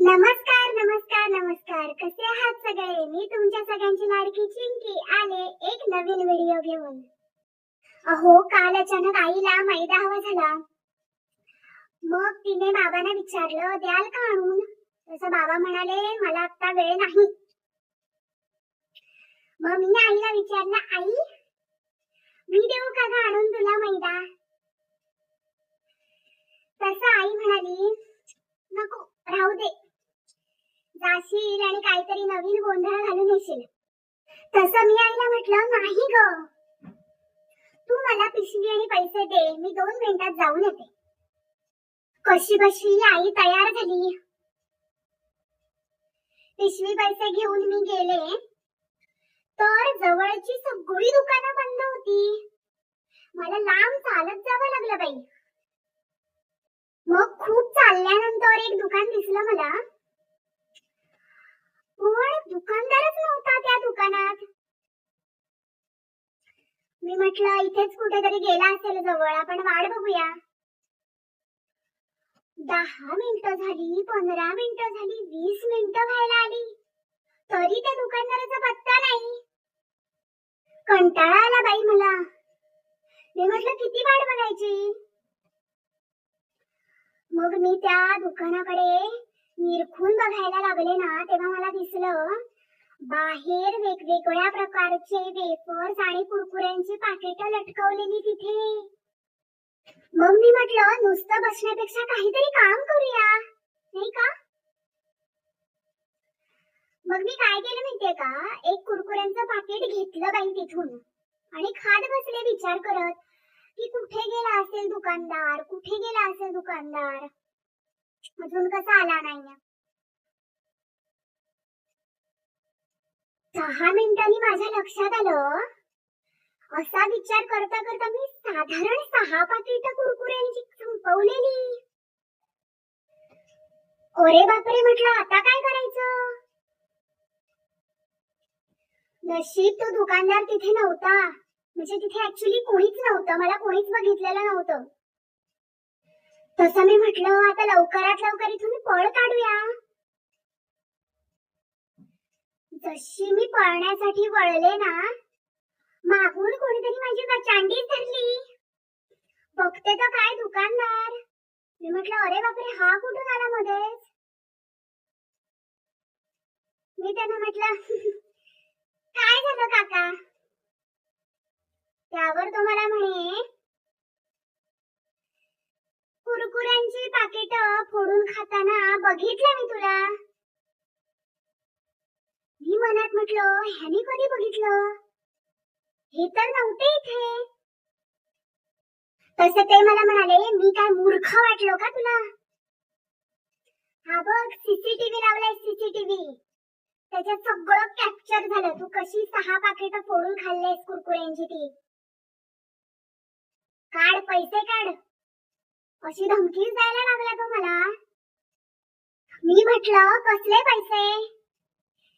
नमस्कार नमस्कार नमस्कार. कसे आहात सगळे? मी तुमच्या सगळ्यांची लाडकी चिंकी. आले एक नवीन व्हिडिओ घेऊन. अहो काल अचानक आईला मैदा हवा झाला. मग तिने बाबांना विचारलं द्याल का आणून? तसं बाबा म्हणाले मला आता वेळ नाही. मग मी आईला विचारलं आई मी देऊ का ग आणून तुला मैदा? तसं आई म्हणाली नको राहू दे. जाशील आणि काहीतरी नवीन गोंधळ घालून येशील. तसं मी आईला म्हटलं नाही ग. तू मला पिशवी आणि पैसे दे मी दोन मिनिटात जाऊन येते. कशी बशी आई तयार झाली. पिशवी पैसे घेऊन मी गेले. तर जवळची सगळी दुकानं बंद होती. मला लांब चालत जावं लागलं बाई. मग खूप चालल्यानंतर एक दुकान दिसलं मला. पण दुकानदारच नव्हता त्या दुकानात. मी म्हटलं इथेच कुठेतरी गेला असेल जवळ आपण वाट बघूया. दहा मिनिटं झाली पंधरा मिनिटं झाली वीस मिनिटं व्हायला आली. तरी त्या दुकानदाराचा पत्ता नाही. कंटाळा आला बाई मला. मी म्हटलं किती वाट बघायची? मग मी त्या दुकानाकडे निरखून बघायला लागले ना तेव्हा मला दिसलं बाहेर वेगवेगळ्या प्रकारचे वेफर्स आणि कुरकुऱ्यांची पाकिट लटकवलेली तिथे. मग मी म्हटलं नुसतं बसण्यापेक्षा काहीतरी काम करूया नाही का? मग मी काय केलं माहितीये का? एक कुरकुऱ्यांचं पाकिट घेतलं बाई तिथून आणि खात बसले विचार करत की कुठे गेला असेल दुकानदार? कुठे गेला असेल दुकानदार? अजून कसा आला नाही सहा मिनिटांनी माझ्या लक्षात आलं हो. असा विचार करता करता मी साधारण सहा पाकिट कुरकुऱ्यांची संपवलेली अरे बापरे म्हटलं आता काय करायचं? नशीब तो दुकानदार तिथे नव्हता. म्हणजे तिथे ऍक्च्युली कोणीच नव्हतं. मला कोणीच बघितलेलं नव्हतं. तसं मी म्हटलं आता लवकरात लवकर इथून पळ काढूया. जशी मी पळण्यासाठी वळले ना मागून कोणीतरी माझी चांडीच धरली. बघते तर काय दुकानदार. मी म्हटलं अरे बापरे हा कुठून आला मध्येच? मी त्यांना म्हटलं काय झालं काका? त्यावर तुम्हाला म्हणे कुरकुऱ्यांची पाकिट फोडून खाताना बघितलं मी तुला. मी मनात म्हटलं ह्यानी कधी बघितलं? हे तर नव्हते इथे. तसे ते मला म्हणाले मी काय मूर्ख वाटलो का तुला? हा बघ सीसीटीव्ही लावलाय सीसीटीव्ही त्याच्यात सगळं कॅप्चर झालं. तू कशी सहा पाकिट फोडून खाल्लेस कुरकुऱ्यांची ती? काढ पैसे काढ. अशी धमकीच द्यायला लागला तो मला? मी म्हटलं कसले पैसे?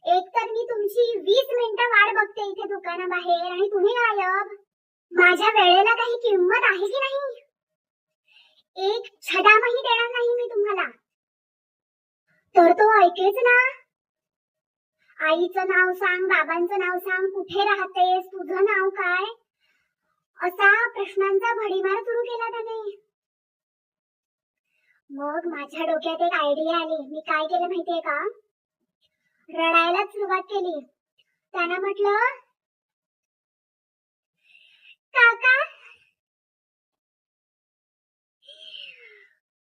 एक तर मी तुमची वीस मिनिटं वाट बघते इथे दुकानाबाहेर आणि तुम्ही गायब. माझ्या वेळेला काही किंमत आहे की नाही? एक छडामही देणार नाही मी तुम्हाला. तर तो ऐकेच ना. आईचं नाव सांग बाबांचं नाव सांग कुठे राहतेस? तुझं नाव काय? असा प्रश्नांचा भडीमार सुरू केला त्याने. मग माझ्या डोक्यात एक आयडिया आली. मी काय केलं माहितीये का? रडायला सुरुवात केली. त्यानं म्हटलं काका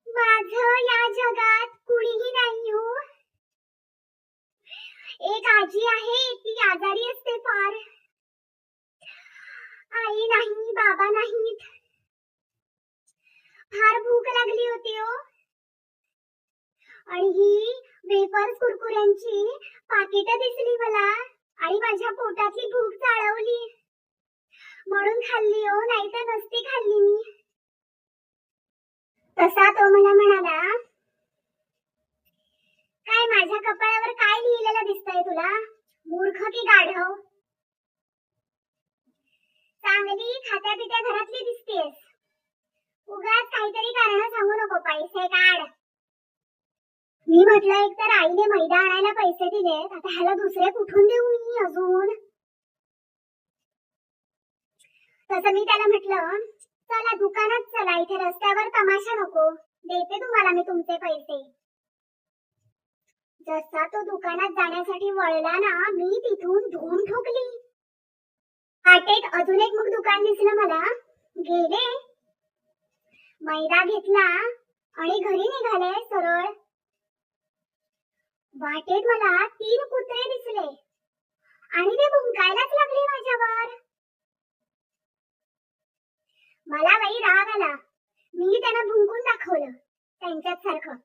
माझ या जगात कुणीही नाही हो. एक आजी आहे ती आजारी असते फार. आई नाही बाबा नाहीत. फार भूक लागली होती हो. आणि ही वेफर्स कुरकुऱ्यांची पाकिट दिसली मला. आणि माझ्या पोटातली भूक चाळवली म्हणून खाल्ली हो नाही तर नसती खाल्ली मी. तसा तो मला म्हणाला काय माझ्या कपाळावर काय लिहिलेलं दिसतंय तुला? मूर्ख की गाढव? चांगली खात्या पित्या घरातली दिसतेस. उगाच काहीतरी कारण सांगू नको पैसे काढ मी म्हटलं एक तर आईने मैदा आणायला पैसे दिले आता ह्याला दुसरे कुठून देऊ मी अजून? तसं मी त्याला म्हटलं चला दुकानात चला इथे रस्त्यावर तमाशा नको. देते तुम्हाला मी तुमचे पैसे. जसा तो दुकानात जाण्यासाठी वळला ना मी तिथून धूम ठोकली. वाटेत अजून एक मग दुकान दिसलं मला. गेले. मैदा घेतला आणि घरी निघाले सरळ. वाटेत मला तीन कुत्रे दिसले. आणि ते भुंकायलाच लागले माझ्यावर. मला बाई राग आला. मी त्यांना भुंकून दाखवलं त्यांच्यात सारखं.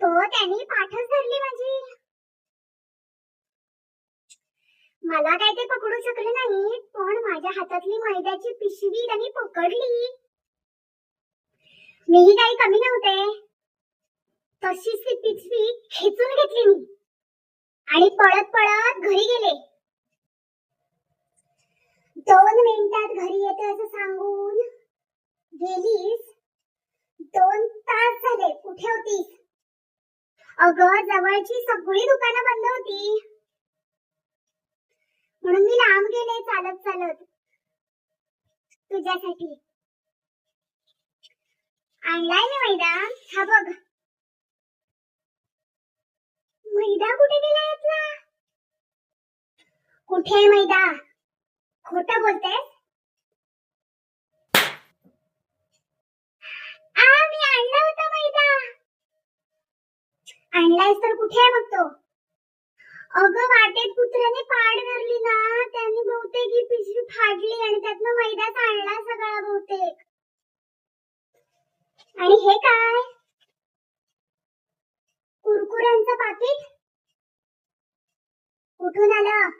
तो त्यांनी पाठच धरली माझी. मला काय ते पकडू शकले नाही पण माझ्या हातातली मैद्याची पिशवी त्यांनी पकडली. मीही काही कमी नव्हते. तशीच ती पिचवी खेचून घेतली मी. आणि पळत पळत घरी गेले. दोन मिनिटात घरी येते असं सांगून गेलीस. दोन तास झाले कुठे होतीस? अगं जवळची सगळी दुकानं बंद होती. म्हणून मी लांब गेले चालत चालत. तुझ्यासाठी. आणलाय ना मैदा. हा बघ. मैदा कुठे गेला यातला? कुठे आहे मैदा? खोट बोलते मी आणला होता मैदा. आणलायस तर कुठे आहे बघतो तो? अगं वाटेत कुत्र्याने पाड धरली ना त्यांनी बहुतेक ही पिशवी फाडली आणि त्यातनं मैदा सांडला सगळा बहुतेक. आणि हे काय? कुरकुऱ्यांचं पाकिट कुठून आलं?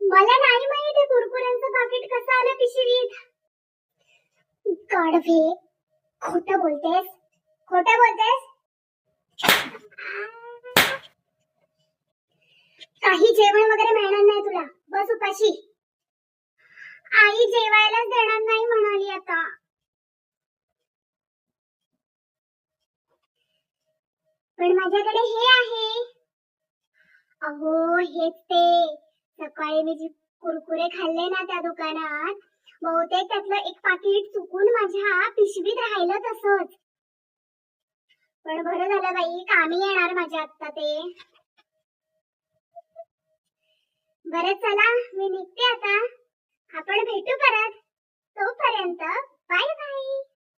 मला नाही माहीत कुरकुऱ्यांचं पाकिट कसं आलं पिशवीत. कडवे खोट बोलतेस? खोट बोलतेस? काही जेवण वगैरे मिळणार नाही तुला. बस उपाशी. आई जेवायलाच देणार नाही म्हणाली आता. पण माझ्याकडे हे आहे. अहो हेच ते. सकाळी मी जे कुरकुरे खाल्ले ना त्या दुकानात बहुतेक त्यातलं एक पाकिट चुकून माझ्या पिशवीत राहिलं तसंच. पण बरं झालं बाई कामी येणार माझ्या आत्ता ते. बरं चला मी निघते आता. आपण भेटू परत. तोपर्यंत बाय बाय.